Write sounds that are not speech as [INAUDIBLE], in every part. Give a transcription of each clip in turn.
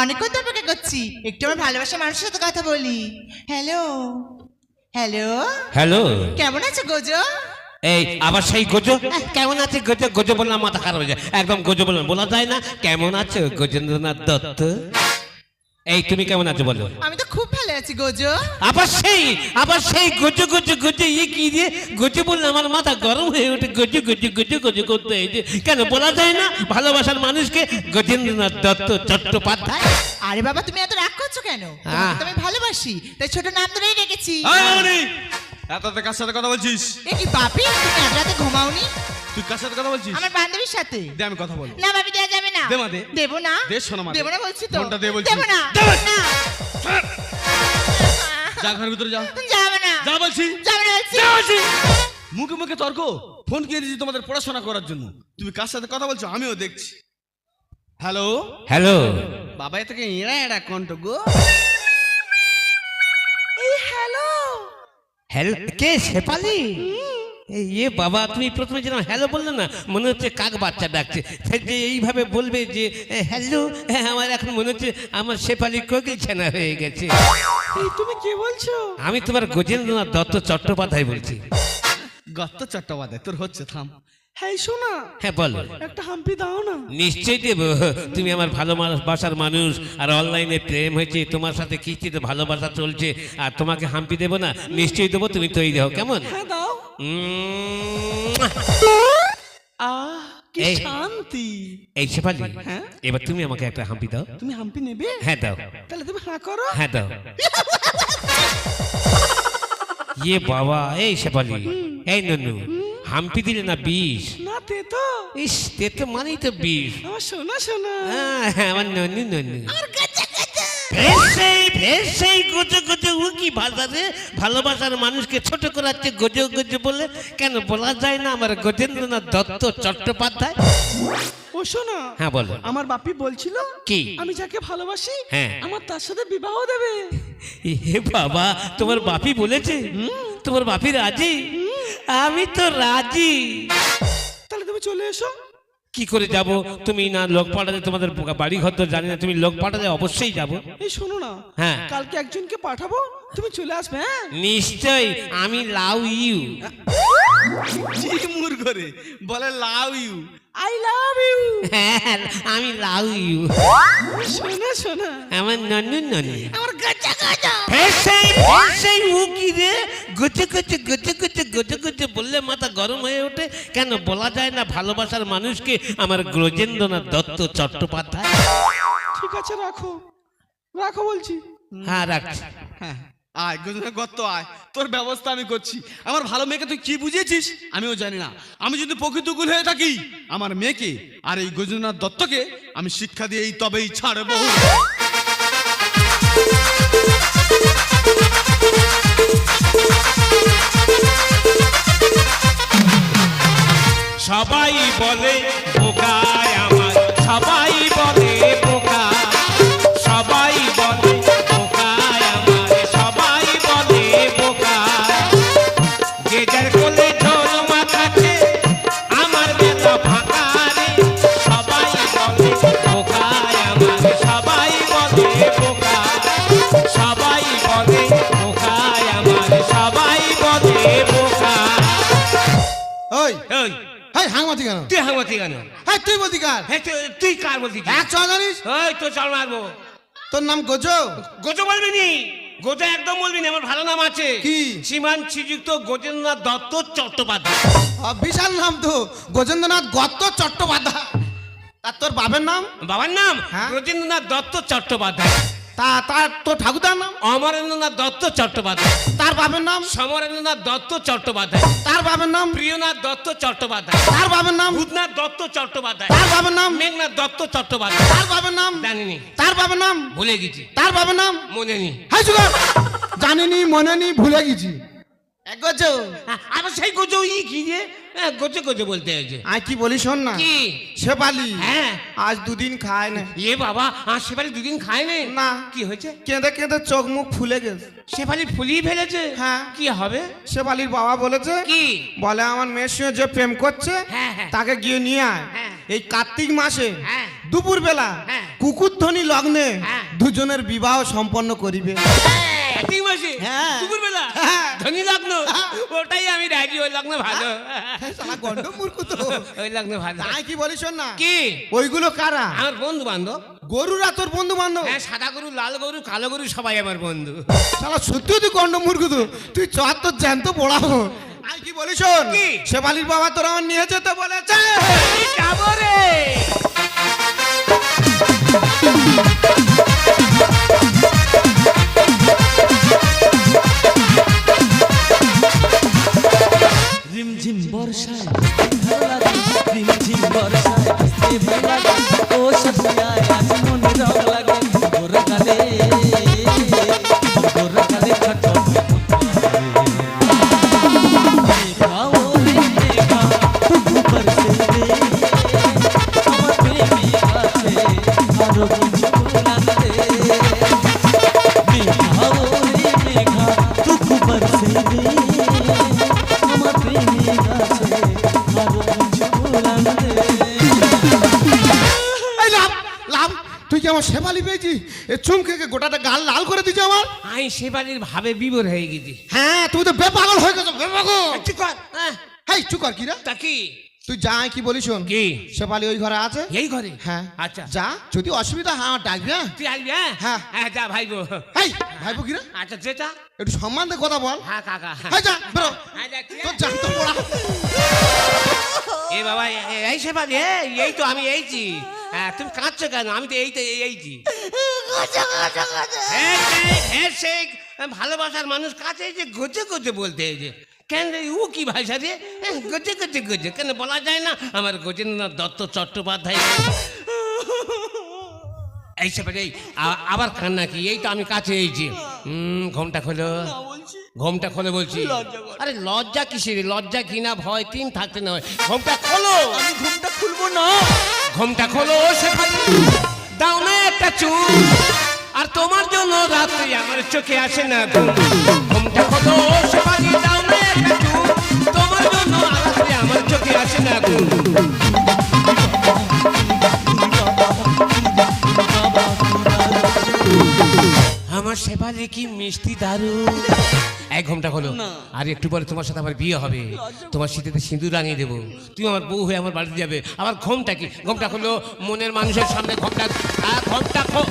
অনেকক্ষণ তো অপেক্ষা করছি একটু আমার ভালোবাসা মানুষের সাথে কথা বলি। হ্যালো হ্যালো হ্যালো কেমন আছো গোজো? এই আবার সেই গোজো? কেমন আছে গোজো? গোজো বললাম মাথা খারাপ হয়ে যায়। একদম গোজো বললাম বলা যায় না। কেমন আছো গজেন্দ্রনাথ দত্ত? এই তুমি কেমন আছো বলো। আমি তো খুব ভালো আছি গোজো। আবার সেই আবার সেই গজো গজো গজো ইয়ে কি দিয়ে? গজো বললে আমার মাথা গরম হয়ে ওঠে। গজো গজো গজো গজো করতে এই যে। কেন বলা যায় না? ভালোবাসার মানুষকে গজেন্দ্রনাথ দত্ত চট্টোপাধ্যায়। আরে বাবা তুমি এত রাগ করছ কেন? আহ। তোমাকে তো আমি ভালোবাসি তাই ছোট নাম ধরেই রেখেছি। মামনি, এত রাতে কার সাথে কথা বলছিস? এ কি বাপি তুমি এত রাতে ঘুমাওনি? তুই কার সাথে কথা বলছিস? আমার বান্ধবীর সাথে। দে আমি কথা বলব। না বাপি দেওয়া যাবে না। দে মা, দে। দেবো না। দে, শোনো মা। দেবো না বলছি তো। ফোনটা দে বলছি। দেবো না। দে। না। যা ঘরের ভিতরে যা। যাবে না। যা বলছি। যাবে না বলছি। যা বলছি। মুখে মুখে তর্ক। ফোন কিনে দিয়েছি তোমাদের পড়াশোনা করার জন্য। তুমি কার সাথে কথা বলছো? আমিও দেখছি। হ্যালো? হ্যালো। বাবা এ থেকে এড়া এড়া কণ্ঠ গো। হ্যালো কে শেফালি? এ ইয়ে বাবা তুমি প্রথমে যেরকম হ্যালো বললে না মনে হচ্ছে কাক বাচ্চা ডাকছে। সে যে এইভাবে বলবে যে হ্যালো হ্যাঁ আমার এখন মনে হচ্ছে আমার শেফালি কোকিল ছানা হয়ে গেছে। তুমি কি বলছো? আমি তোমার গজেন্দ্রনাথ দত্ত চট্টোপাধ্যায় বলছি। গত্ত চট্টোপাধ্যায় তোর হচ্ছে থাম। হ্যাঁ শোনা হ্যাঁ বলো। একটা হাম্পি দাও না। নিশ্চয়ই দেবো। তুমি আমার ভালো মানুষ- আর অনলাইনে প্রেম হয়েছে তোমার সাথে কিস্তিতে ভালোবাসা চলছে আর তোমাকে হাম্পি দেবো না নিশ্চয়ই দেবো তুমি তৈরি হও কেমন? হ্যাঁ দাও। আহ কি এই। শান্তি। এই শেফালি হ্যাঁ? এবার তুমি আমাকে একটা হাম্পি দাও। তুমি হাম্পি নেবে? হ্যাঁ দাও। তাহলে তুমি হাঁ করো। হ্যাঁ দাও। ইয়ে বাবা এই শেফালি এই ননু হাম্পি দিলে না বিষ? না তে তো। ইস তে তো মানেই তো বিষ। আমার শোনা শোনা। হ্যাঁ, আমার ননু ননু। ফের সেই ফের সেই গোজো গোজো উকি ভাষাতে ভালোবাসার মানুষকে ছোট করাচ্ছে গোজো গোজো বলে কেন বলা যায় না আমার গজেন্দ্রনাথ দত্ত চট্টোপাধ্যায়? ও শোনা। হ্যাঁ বলো। আমার বাপি বলছিল কি? আমি যাকে ভালোবাসি হ্যাঁ। আমার তার সাথে বিবাহ দেবে। এ বাবা তোমার বাপি বলেছে? তোমার বাপি রাজি? আমি তো রাজি। তাহলে তুমি চলে এসো। কি করে যাব? তুমি না লোক পাঠাতে তোমাদের বাড়ি ঘর তো জানি না তুমি লোক পাঠাতে অবশ্যই যাব। এই শোনো না হ্যাঁ। কালকে একজনকে পাঠাবো তুমি চলে আসবে হ্যাঁ? নিশ্চয় আমি লাভ ইউ। চিমুর করে বলে love you. I love you হ্যাঁ আমি লাভ ইউ। শোনা শোনা। আমার ননু ননু। আমার গাছা গাছা ফেসেই ফেসেই উকি রে গুচে গুচে গুচে গুচে গুচে গুচে বললে মাথা গরম হয়ে ওঠে। কেন বলা যায় না ভালোবাসার মানুষকে আমার গ্রজেন্দ্রনাথ দত্ত চট্টোপাধ্যায়? ঠিক আছে রাখো। রাখো বলছি। হ্যাঁ রাখছি। হ্যাঁ আয় গজনা গত্ত আয়। তোর ব্যবস্থা আমি করছি। আমার ভালো মেয়েকে তুই কি বুঝিয়েছিস? আমিও জানি না। আমি যদি প্রকৃতকুল হয়ে থাকি আমার মেয়েকে আর এই গজনাথ দত্তকে আমি শিক্ষা দিয়েই তবেই ছাড়বো। সবাই বলে বোকায় আমার। সবাই তুই বলতি কার? হ্যাঁ তুই- কার বলছিস এক চ জানিস। ওই তো চল মারবো। তোর নাম গোজো? গোজো বলবি নি? গোজো একদম বলবি না আমার ভালো নাম আছে। কি? সীমান শ্রীযুক্ত গোজেন্দ্রনাথ দত্ত চট্টোপাধ্যায়। বিশাল নাম তো। গোজেন্দ্রনাথ দত্ত চট্টোপাধ্যায়। আর তোর বাবার নাম? বাবার নাম? হ্যাঁ? ব্রজেন্দ্রনাথ দত্ত চট্টোপাধ্যায়। তা তার তোর ঠাকুরদার নাম? অমরেন্দ্রনাথ দত্ত চট্টোপাধ্যায়। তার বাবার নাম? সমরেন্দ্রনাথ দত্ত চট্টোপাধ্যায়। তার বাবার নাম? প্রিয়নাথ দত্ত চট্টোপাধ্যায়। তার বাবার নাম? ভূতনাথ দত্ত চট্টোপাধ্যায়। তার বাবার নাম? মেঘনাথ দত্ত চট্টোপাধ্যায়। তার বাবার নাম? জানিনি। তার বাবার নাম? ভুলে গেছি। তার বাবার নাম? মনে নি হাই সুগার! জানিনি মনে নি ভুলে গেছি। এক গোজো। আবার সেই গোজো ই কি রে হ্যাঁ গোচে গোচে বলতে হয়েছে। আয় কি বলি শোন না। কি? শেফালি হ্যাঁ। আজ দুদিন খায় না। এ বাবা শেফালি দুদিন খায় না। কি হয়েছে? কেঁদে কেঁদে চোখ মুখ ফুলে গেছে। শেফালি ফুলিয়ে ফেলেছে? হ্যাঁ। কি হবে? শেফালির বাবা বলেছে কি? বলে আমার মেয়ের সঙ্গে যে প্রেম করছে হ্যাঁ, হ্যাঁ। তাকে গিয়ে নিয়ে আয়। হ্যাঁ। এই কার্তিক মাসে। দুপুর বেলা হ্যাঁ। কুকুর ধ্বনি লগ্নে। দুজনের বিবাহ সম্পন্ন করিবে। ঠিক মাসে হ্যাঁ। দুপুরবেলা হ্যাঁ। ধনী লগ্ন? ওটাই আমি রাজি ওই লগ্ন ভালো। গন্ড মূর্খ তো। ওই লগ্ন ভালো। তাই কি বলিস না। কি? ওইগুলো কারা? আমার বন্ধু বান্ধব। গরুরা তোর বন্ধু বান্ধব? হ্যাঁ সাদা গরু লাল গরু কালো গরু সবাই আমার বন্ধু। শালা সত্যি তুই গন্ড মূর্খ তো। তুই চর তোর জ্যান্ত পড়াবো আই কি বলিস? শেফালির বাবা তোর আমার নিয়ে যেতে বলেছে। যাব রে। রিমঝিম আমি ভাবে বিবর হয়ে গেছি। হ্যাঁ তুই তো বেপাগল হয়ে গেছো বেপাগল! চুপ কর হ্যাঁ, হেই চুপ কর কি রে? তা কি? তুই যা কি বলিস কি? শেফালি ওই ঘরে আছে? এই ঘরে? হ্যাঁ। আচ্ছা। যা যদি অসুবিধা হয় ডাকবি হ্যাঁ? তুই আসবি হ্যাঁ? হ্যাঁ। হ্যাঁ যা ভাই গো হেই ভাইপো কি রে? আচ্ছা যেটা একটু সম্মান দিয়ে কথা বল। হ্যাঁ কাকা হেই যা বেরো। হ্যাঁ, তোর হ্যাঁ। জানতো পড়া। এ বাবা এই শেফালি এই এই তো আমি এইছি। হ্যাঁ তুমি কাঁদছো কেন? আমি তো এই তো এই- এইছি হ্যাঁ, হ্যাঁ শেখ ভালোবাসার মানুষ কাছে যে গজে গজে বলতে এই যে। কেন রে ও কি ভাষা রে? হ্যাঁ, গজে গজে গজে। কেন বলা যায় না? আমার গজেন্দ্রনাথ দত্ত চট্টোপাধ্যায়। এই শেফালি এই আবার কান্না কি? এই তো আমি কাছে এইছি হুম ঘোমটা খোলো। ঘোমটা খোলো বলছি। আরে লজ্জা কিসের লজ্জা কিনা ভয় তিন থাকতে নয় ঘোমটা খোলো। আমি ঘুমটা খুলবো না। ঘোমটা খোলো সেখানে। দাও না একটা চুল আর তোমার জন্য রাত্রে আমার চোখে আসে না ঘুম। ঘোমটা খোলো দাও না একটা চুল তোমার জন্য রাত্রি আমার চোখে আসে না ঘুম। আমার শেফালি কি মিষ্টি দারু। এক ঘণ্টা হলো আর একটু পরে তোমার সাথে আমার বিয়ে হবে। তোমার শীতেতে সিঁদুর রাঙিয়ে দেবো। তুমি আমার বউ হয়ে আমার বাড়িতে যাবে। আমার ঘোমটা কি? ঘোমটা হলো মনের মানুষের সামনে ঘোমটা ঘোমটা খো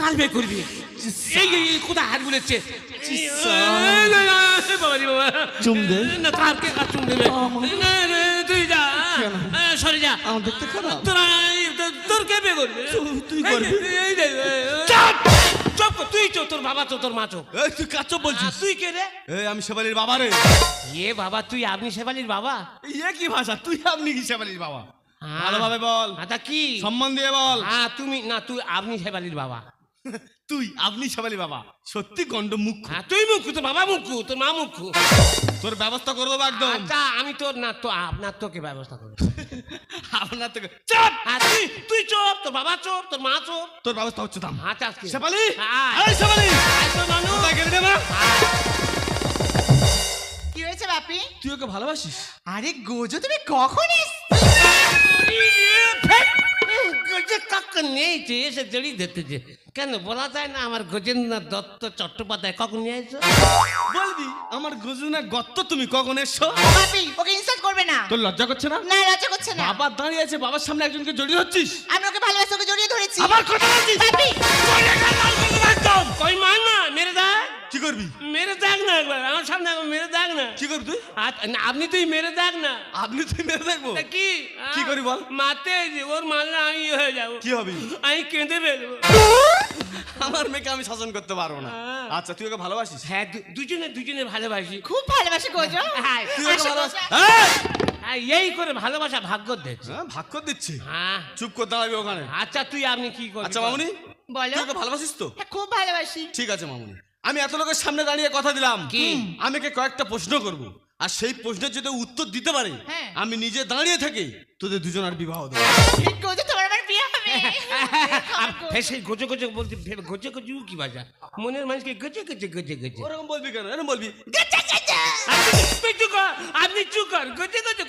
কাল বের করবি। এই এই, এই, কোথায় হাত বুলেছে চুম দে। না কারকে কার চুম দেবে না, না, তুই যা। আহ, সরে যা। আমার দেখতে খারাপ। তোরা তোর- তোর কে বে করবে? তুই করবি। চুপ! চো তোর বাবা চো তোর মা চো। তুই কাচ্চ বলছিস? তুই কে রে? এই আমি শেফালির বাবা রে। এ বাবা তুই আপনি শেফালির বাবা? ইয়ে কি ভাষা? তুই আপনি কি শেফালির বাবা? হ্যাঁ। ভালোভাবে বল। আচ্ছা কি? সম্মান দিয়ে বল। হ্যাঁ তুমি না তুই আপনি শেফালির বাবা। তুই আপনি শেফালির বাবা। সত্যি গন্ড মুখ হ্যাঁ তুই মুখু তোর বাবা মুখু তোর মা মুখু তোর ব্যবস্থা করে দেবো একদম? আচ্ছা আমি তোর না তো আপনার তোকে ব্যবস্থা করব। [LAUGHS] আপনার থেকে চুপ! তুই তুই চুপ তোর বাবা চুপ তোর মা চুপ। তোর ব্যবস্থা হচ্ছে থাম। আচ্ছা আজকে। শেফালি। এই শেফালি তোর মানু মা? কি হয়েছে বাপি? তুই ওকে ভালোবাসিস? আরে গোজো তুমি কখন এস গজে কাক নেই যে এসে জড়িয়ে ধরতে যে। কেন বলা যায় না আমার গজেন্দ্রনাথ দত্ত চট্টোপাধ্যায় কখন নিয়ে এসো বলবি আমার গজুনা গত্ত তুমি কখন এসছো? বাপি ওকে ইনসাল্ট করবে না। তোর লজ্জা করছে না? না লজ্জা করছে না। বাবা দাঁড়িয়ে আছে বাবার সামনে একজনকে জড়িয়ে হচ্ছিস আমি ওকে ভালোবাসি ওকে জড়িয়ে ধরেছি। আবার কথা বলছিস? একদম। কই মান না মেরে দা। কি করবি? মেরে দেখ না একবার আমার সামনে একবার মেরে দেখ না। কি করবি তুই? আপনি তুই মেরে দেখ না। আপনি তুই মেরে দেখব কি? কি করি বল? মারতে যে ওর মারলে আমি ইয়ে হয়ে যাব। কি হবি? আমি কেঁদে ফেলব। আমার মেয়েকে আমি শাসন করতে পারব না। আচ্ছা তুই ওকে ভালোবাসিস? হ্যাঁ দুজনে দুজনে ভালোবাসি। খুব ভালোবাসি গোজো হ্যাঁ, তুই ওকে ভালোবাসিস? এই! হ্যাঁ, এই করে ভালোবাসা ভাগ্য দেখছে। হ্যাঁ ভাগ করে দিচ্ছি? হ্যাঁ। চুপ করে দাঁড়াবি ওখানে। আচ্ছা তুই আপনি কি করবি আচ্ছা মামুনি বলো। ওকে ভালোবাসিস তো? হ্যাঁ, খুব ভালোবাসি। ঠিক আছে মামুনি। আমি এত লোকের সামনে দাঁড়িয়ে কথা দিলাম। কি? আমি কয়েকটা প্রশ্ন করব। আর সেই প্রশ্নের যদি উত্তর দিতে পারে হ্যাঁ। আমি নিজে দাঁড়িয়ে থাকি তোদের দুজন আর বিবাহ দেবো। গোজো তোমার আমার বিয়ে হবে। আর ফের সেই গোজো গোজো বলতে ফের গোজো গোজো কি বাজা। মনের মানুষকে গজে গজে গজে গজে। ওরকম বলবি কেন? এরকম বলবি কর আপনি চুপ কর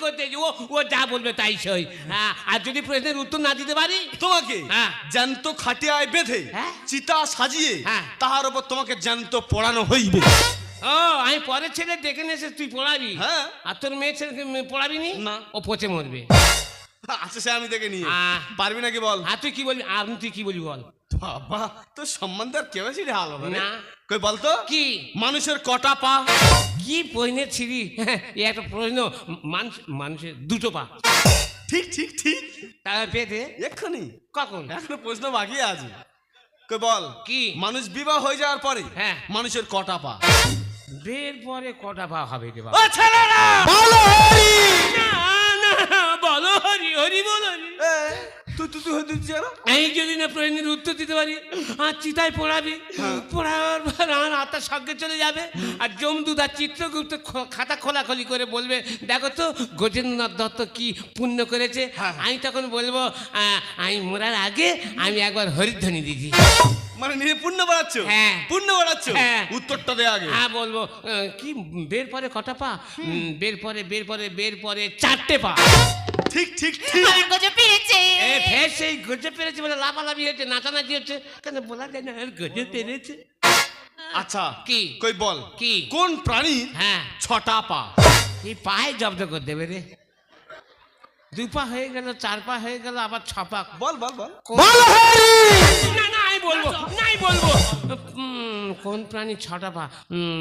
করতে ও ও যা বলবে তাই সই। হ্যাঁ আর যদি প্রশ্নের উত্তর না দিতে পারি? তোমাকে হ্যাঁ। জ্যান্ত খাটিয়ায় বেঁধে হ্যাঁ। চিতা সাজিয়ে হ্যাঁ। তাহার উপর তোমাকে জ্যান্ত পড়ানো হইবে। ও আমি পরের ছেলে দেখে নিয়ে তুই পড়াবি? হ্যাঁ। আর তোর মেয়ে ছেলেকে মে- পড়াবি নি? না। ও পচে মরবে। আচ্ছা সে আমি দেখে নিয়ে পারবি নাকি বল? আর তুই কি বলবি? আপনি তুই কি বলবি বল? বাবা তোর সম্বন্ধে আর কেউ ঢাল হবে না। কই বলতো কি? মানুষের কটা পা? কি প্রশ্নের ছিড়ি একটা প্রশ্ন মানুষ মানুষের দুটো পা। ঠিক ঠিক ঠিক। তার পেতে এক্ষুনি? কখন? এখনও প্রশ্ন বাকি আছে। কই বল? কি? মানুষ বিবাহ হয়ে যাওয়ার পরে হ্যাঁ। মানুষের কটা পা? বের পরে কটা পা হবে রে বাবা? ছেলেরা! না না তুই হতে এই যদি না প্রশ্নের উত্তর দিতে পারি আর চিতায় পড়াবি পড়াবার পর আমার আত্মার সঙ্গে চলে যাবে। আর জমদুদ আর চিত্রগুপ্ত খাতা খোলাখলি করে বলবে দেখো তো গজেন্দ্রনাথ দত্ত কি পুণ্য করেছে? আমি তখন বলব আমি মরার আগে আমি একবার হরিধ্বনি দিয়েছি। মানে নিজে পুণ্য বাড়াচ্ছ? হ্যাঁ। পুণ্য বাড়াচ্ছ? হ্যাঁ। উত্তরটা দে আগে। হ্যাঁ বলব কি বের পরে কটা পা? বের পরে বের পরে বের পরে চারটে পা। ঠিক ঠিক ঠিক। আমার গজে পেরেছে। এ ফের সেই গজে পেরেছে বলে লাফালাফি হচ্ছে নাচানাচি হচ্ছে। কেন বলা যায় না গজে পেরেছে। আচ্ছা কি? কই বল। কি? কোন প্রাণী হ্যাঁ। ছটা পা? কি পায়ে জব্দ করে দেবে রে? দু পা হয়ে গেল চার পা হয়ে গেল আবার ছ পা। বল বল বল। না না বলব নাই বলব। কোন প্রাণী ছটা পা?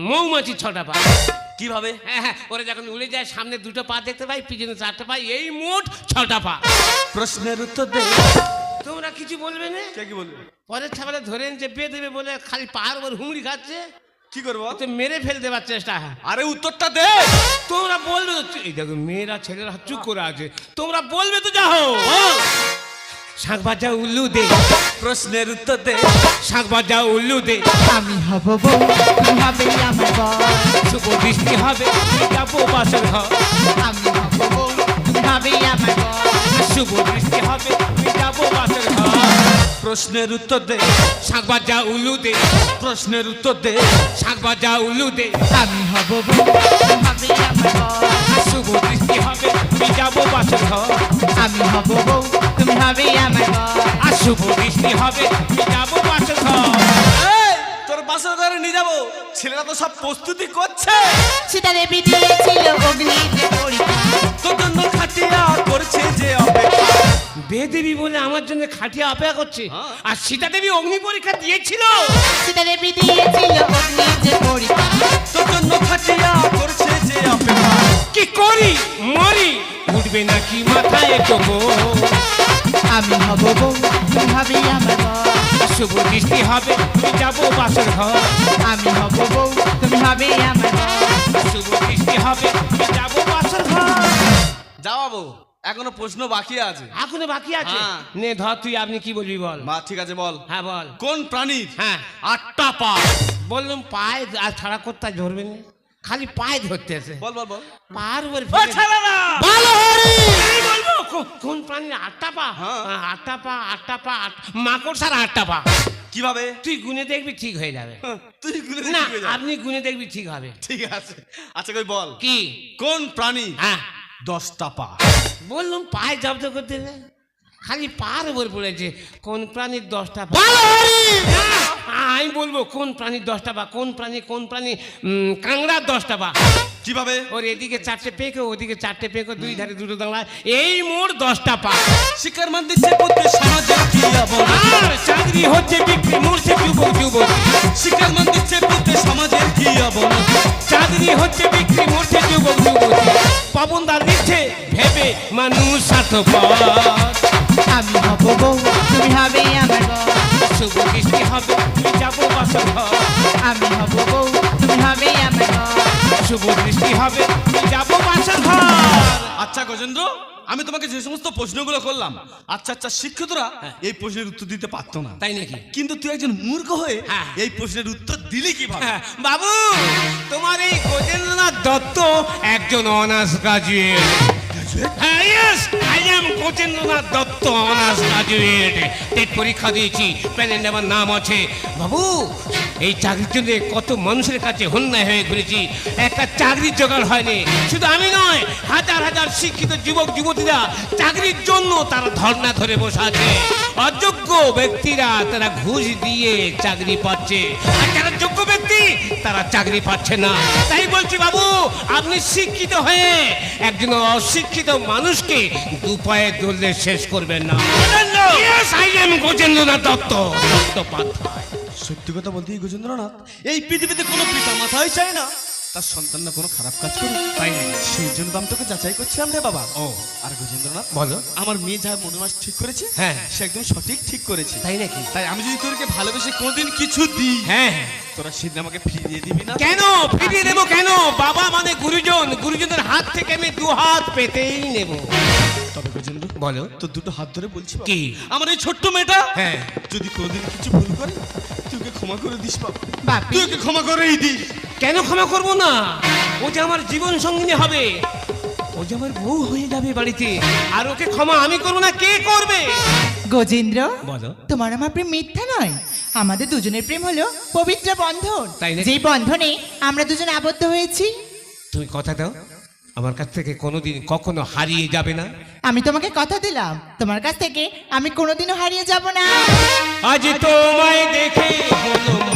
মৌমাছি ছটা পা। কীভাবে? হ্যাঁ হ্যাঁ ওরা যখন উড়ে যায় সামনে দুটো পা দেখতে পাই পিছনে চারটা পা এই মোট ছটা পা। প্রশ্নের উত্তর দে। তোমরা কিছু বলবে না? কে কি বলবে? পরের ছাপালে ধরে চেপে দেবে বলে খালি পাহাড় ওপর হুমড়ি খাচ্ছে কি করব? তো মেরে ফেল দেবার চেষ্টা। হ্যাঁ। আরে উত্তরটা দে। তোমরা বলবে দেখো মেয়েরা ছেলেরা চুপ করে আছে। তোমরা বলবে তো যাও। শাক বাজা উল্লু দে প্রশ্নের উত্তর দে শাক বাজা উল্লু দে। আমি হব বউ তুমি হবে আমার বর। শুভ বৃষ্টি হবে যাব বাসর ঘর। আমি হব বউ তুমি হবে আমার বর। শুভ বৃষ্টি হবে যাব বাসর ঘর। প্রশ্নের উত্তর দে শাক বাজা উল্লু দে। প্রশ্নের উত্তর দে শাক বাজা উল্লু দে। আমি হব বউ তুমি হবে আমার বর। শুভ বৃষ্টি হবে যাব বাসর ঘর। আমি হব বউ তুমি হবে আমার আর শুভ বৃষ্টি হবে যাব বাসর ঘর। এই, তোর বাসর ঘরে নিয়ে যাব। ছেলেরা তো সব প্রস্তুতি করছে। সীতা দেবী অগ্নিতে তোর জন্য খাটিয়া করছে যে অপেক্ষা। বেদেবী বলে আমার জন্য খাটিয়া অপেক্ষা করছে। হ্যাঁ। আর সীতা দেবী অগ্নি পরীক্ষা দিয়েছিল। সীতা দেবী দিয়েছিল অগ্নিতে পরীক্ষা তোর জন্য খাটিয়া করছে যে অপেক্ষা। কি করি? মরি? উঠবে নাকি মাথায় আমি হব বউ তুমি হবে আমার শুভ দৃষ্টি হবে যাব বাসর ঘর। আমি হব বউ তুমি হবে আমার শুভ দৃষ্টি হবে তুমি যাব বাসর ঘর। যাওয়াবো এখনও প্রশ্ন বাকি আছে। এখনও বাকি আছে? হ্যাঁ। নে ধর তুই আপনি কি বলবি বল? মা ঠিক আছে বল। হ্যাঁ বল। কোন প্রাণীর হ্যাঁ। আটটা পা? বললাম পায়ে আর ছাড়া করতে ধরবেন না। খালি পায়ে ধরতে আছে বল বল। বল পার ছেলেরা আমি বলব? কোন প্রাণীর আটটা পা? হ্যাঁ। আটটা পা আটটা পা আট- মাকড়সার আটটা পা। কীভাবে? তুই গুনে দেখবি ঠিক হয়ে যাবে। তুই গুলো না হয়ে। আপনি গুনে দেখবি ঠিক হবে। ঠিক আছে। আচ্ছা কই বল। কি? কোন প্রাণী? হ্যাঁ। দশটা পা। বললাম পায়ে জব্দ করতে। খালি পার উপর পড়েছে। কোন প্রাণীর দশটা পা? আমি বলব কোন প্রাণীর দশটা পা কোন প্রাণী কোন প্রাণী কাংড়ার দশটা পা কীভাবে? ওর এদিকে চারটে পেঁকো ওদিকে চারটে পেঁকো দুই ধারে দুটো দাঁড়া। এই মোড় দশটা পা। শিক্ষার মান দিচ্ছে পুত্র সমাজের কি আর চাকরি হচ্ছে বিক্রি মরছে যুবক যুবক। শিক্ষার মান দিচ্ছে পুত্র সমাজের কি অবনতি চাকরি হচ্ছে বিক্রি মরছে যুবক যুবক। পবনদার দিচ্ছে ভেবে মানুষ স্বার্থপর। আমি হব বউ তুমি হবে আমার বউ শুভ দৃষ্টি হবে তুমি যাব বাসর ঘর। আমি হব বউ তুমি হবে আমার শুভ দৃষ্টি হবে তুমি যাব বাসর ঘর। আচ্ছা গজেন্দ্র আমি তোমাকে যে সমস্ত প্রশ্নগুলো করলাম আচ্ছা আচ্ছা শিক্ষিতরা এই প্রশ্নের উত্তর দিতে পারতো না। তাই নাকি? কিন্তু তুই একজন মূর্খ হয়ে হ্যাঁ। এই প্রশ্নের উত্তর দিলি কীভাবে? হ্যাঁ, বাবু তোমার এই গজেন্দ্রনাথ দত্ত একজন অনার্স গ্রাজুয়েট হ্যাঁ yes I am Gajendranath Dutta. Honours graduate TET পরীক্ষা দিয়েছি নাম আছে। বাবু, এই চাকরির জন্য কত মানুষের কাছে হন্যায় হয়ে ঘুরেছি। একটা চাকরির জোগাড় হয়নি। শুধু আমি নয়, হাজার হাজার শিক্ষিত যুবক, যুবতীরা চাকরির জন্য তারা ধর্ণা ধরে বসে আছে। অযোগ্য ব্যক্তিরা তারা ঘুষ দিয়ে চাকরি পাচ্ছে। আর যারা যোগ্য ব্যক্তি তারা চাকরি পাচ্ছে না। তাই বলছি বাবু আপনি শিক্ষিত হয়ে একজন অশিক্ষিত মানুষকে দু পায়ে ধরলে শেষ করবেন না। গজেন্দ্রনাথ দত্ত। দত্তপাধ্যায়। সত্যি কথা বলতে গজেন্দ্রনাথ এই পৃথিবীতে কোনো পিতা মাথাই চায় না। তার সন্তানরা কোনো খারাপ কাজ করে তাই না? সেই জন্য তো আমি তোকে যাচাই করছিলাম রে বাবা। ও। আর গজেন্দ্রনাথ বলো। আমার মেয়ে যা মনোমাস ঠিক করেছে হ্যাঁ। সে একদম সঠিক ঠিক করেছে। তাই নাকি? তাই আমি যদি তোরকে ভালোবেসে কোনোদিন কিছু দিই হ্যাঁ। তোরা সেদিন আমাকে ফিরিয়ে দিবি না? কেন? ফিরিয়ে দেবো কেন? বাবা মানে গুরুজন। গুরুজনের হাত থেকে আমি দু হাত পেতেই নেব। তবে গজেন্দ্র বলো। তোর দুটো হাত ধরে বলছি কি? আমার এই ছোট্ট মেয়েটা হ্যাঁ। যদি কোনোদিন কিছু ভুল করে তুই ওকে ক্ষমা করে দিস বাবা। তুই ওকে ক্ষমা করেই দিস। কেন ক্ষমা করব না? ও যে আমার জীবন সঙ্গিনী হবে ও যে আমার বউ হয়ে যাবে বাড়িতে আর ওকে ক্ষমা আমি করব না কে করবে? গজেন্দ্র বলো। তোমার আমার প্রেম মিথ্যা নয়। আমাদের দুজনের প্রেম হলো পবিত্র বন্ধন। তাই নাকি? যেই বন্ধনে আমরা দুজন আবদ্ধ হয়েছি। তুমি কথা দাও। আমার কাছ থেকে কোনোদিন কখনো হারিয়ে যাবে না। আমি তোমাকে কথা দিলাম। তোমার কাছ থেকে আমি কোনোদিনও হারিয়ে যাব না। আজ তোমায় দেখে হলো